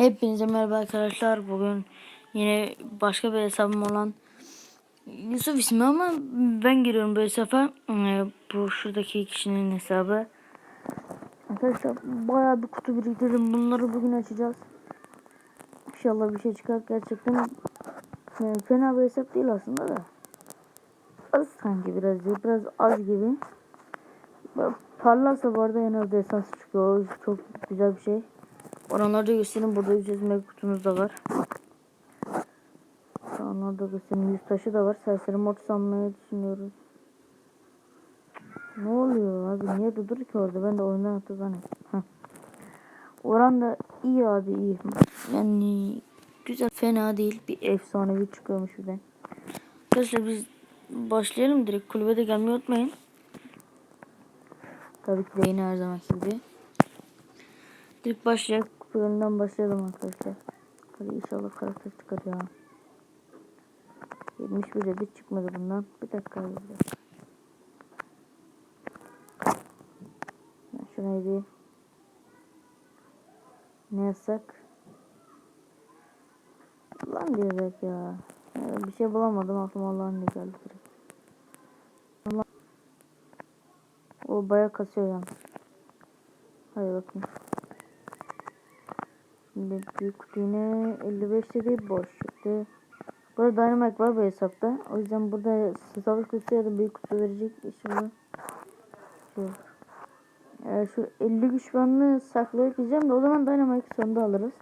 Hepinize merhaba arkadaşlar. Bugün yine başka bir hesabım olan Yusuf ismi ama ben giriyorum bu hesaba. Ee, Bu şuradaki kişinin hesabı. Arkadaşlar bayağı bir kutu biriktirdim. Bunları bugün açacağız. İnşallah bir şey çıkar. Gerçekten yani fena bir hesap değil aslında da. Az sanki biraz. Biraz az gibi. Parlarsa bu arada en az esans çıkıyor. Çok güzel bir şey. Oranları da göstereyim. Burada 300 mega kutumuz da var. Onları da göstereyim. 100 taşı da var. Serseri mod sanmayı düşünüyoruz. Ne oluyor abi? Niye durdur ki orada? Ben de oyundan attı zannettim. Oran da iyi abi iyi. Yani güzel fena değil. Bir efsanevi çıkıyormuş bir de. Arkadaşlar biz başlayalım direkt. Kulübede gelmeyi unutmayın. Tabii ki de yine her zamanki gibi. Direkt başlayalım. Bölümden başlayalım arkadaşlar. Hadi inşallah karakter çıkar ya. 71 adet çıkmadı bundan. Bir dakika bir dakika. Ben bir ne yazsak? Lan diyecek ya. ya. Bir şey bulamadım aklıma Allah'ın ne geldi. Allah. O baya kasıyor yalnız. Hadi bakayım. Şimdi büyük kutu yine 55 dedi boş çıktı. Burada Dynamite var bu hesapta. O yüzden burada savaş kutusu ya da büyük kutu verecek. Bu. Şu. Ee, şu 50 güç saklayıp diyeceğim de o zaman Dynamite sonunda alırız.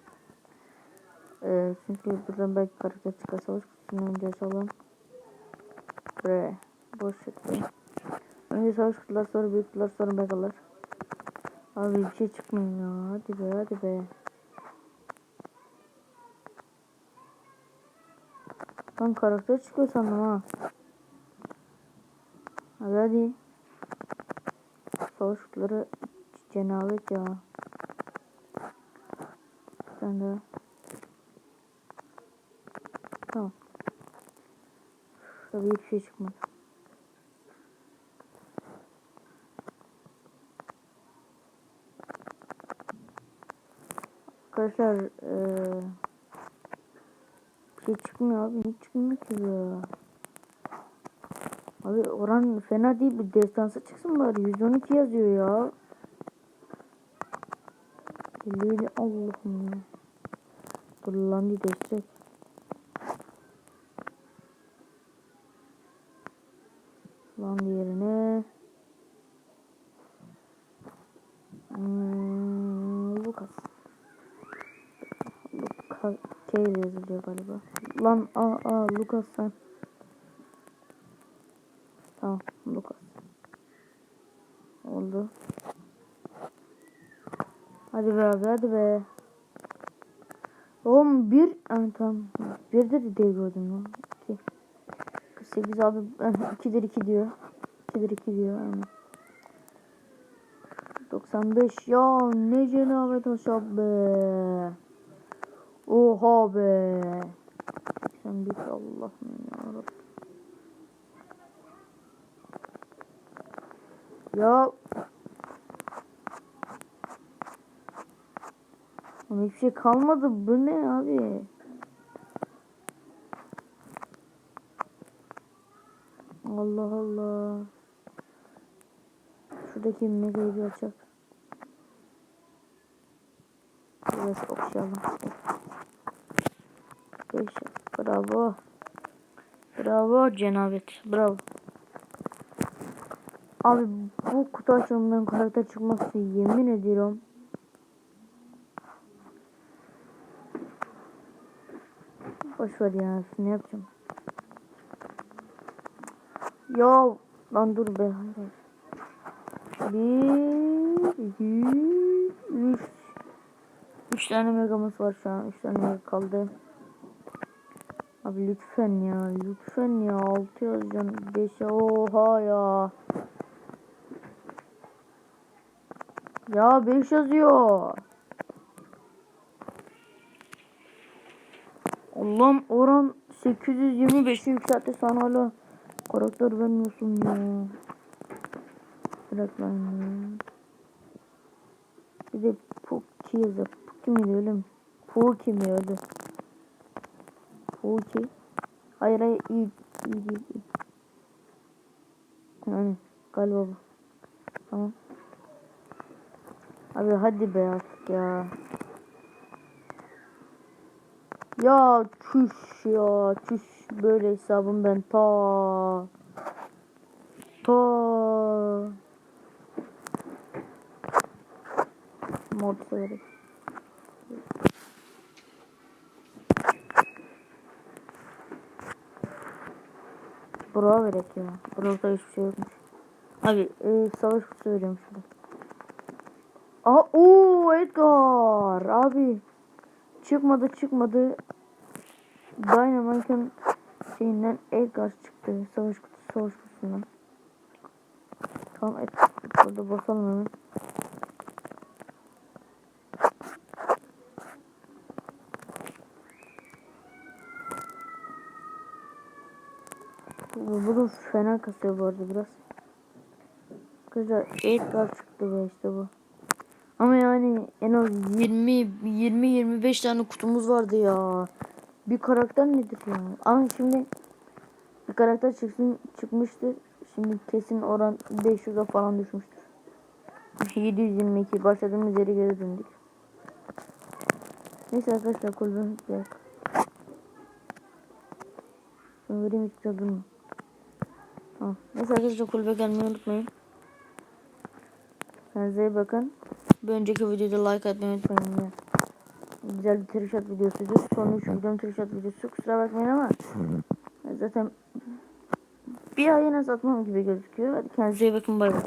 Ee, çünkü buradan belki karakter çıkar savaş kutusunu önce açalım. Buraya. Boş çıktı. Önce savaş kutular sonra büyük kutular sonra megalar. Abi bir şey çıkmıyor ya. Hadi be hadi be. Lan karakter çıkıyor sandım ha. Hadi hadi. Savaş kutuları cenabet ya. Sen de. Tamam. Tabii hiçbir şey çıkmadı. Arkadaşlar eee bir şey çıkmıyor abi hiç çıkmıyor ki ya. Abi oran fena değil bir destansı çıksın bari 112 yazıyor ya. Lili Allah'ım ya. Dur lan bir destek. Lan diğerine. Hmm, Lucas. Lucas. K ile yazılıyor galiba. Lan aa aa Lucas sen. Tamam Lucas. Oldu. Hadi be abi hadi be. Oğlum bir yani tamam. Bir de diye gördüm lan. İki. 48 abi 2'dir 2 diyor. 2'dir 2 diyor aynen. 95 ya ne cenabet aşağı be. Oha be. Sen bir Allah'ım ya Ya hiçbir şey kalmadı. Bu ne abi? Allah Allah. Şuradaki megayı bir açak. Biraz okşayalım. Beş. Bravo. Bravo cenabet. Bravo. Abi bu kutu açılımından karakter çıkması yemin ediyorum. Boş ver ya. Ne yapacağım? Ya lan dur be. Bir, iki, üç. Üç tane megamız var şu an. Üç tane kaldı. Abi lütfen ya. Lütfen ya. Altı yazacağım. Beşe. Oha ya. Ya 5 yazıyor. Allah'ım oran 825 yükseltti sana hala karakter vermiyorsun ya. Bırak lan ya. Bir de Puki yazar. Puki mi diyelim? Puki mi öldü? Puki. Hayır hayır iyi iyi değil. Yani galiba bu. Tamam. Abi hadi be artık ya. Ya çüş ya çüş böyle hesabım ben ta ta mod severek. Bravo verek ya. Burada hiçbir şey yokmuş. Abi e, savaş kutusu veriyorum şurada. Aa ooo Edgar abi. Çıkmadı çıkmadı. Dynamite'ın şeyinden Edgar çıktı. Savaş kutusu savaş kutusundan. Tamam et. Burada basalım hemen. Bu bu da fena kasıyor bu arada biraz. Arkadaşlar Edgar çıktı be işte bu. Ama yani en az 20 20 25 tane kutumuz vardı ya. Bir karakter nedir ya? Ama şimdi bir karakter çıksın çıkmıştır. Şimdi kesin oran 500'e falan düşmüştür. 722 başladığımız yere geri döndük. Neyse arkadaşlar kulübüm yok. Vereyim hiç güzel Tamam. Neyse arkadaşlar kulübe gelmeyi unutmayın. Kendinize iyi bakın. Bir önceki videoda like atmayı unutmayın ya. Güzel bir trişat videosuydu. Son 3 videom trişat videosu. Kusura bakmayın ama zaten bir ay en az atmam gibi gözüküyor. Hadi kendinize iyi bakın bay bay.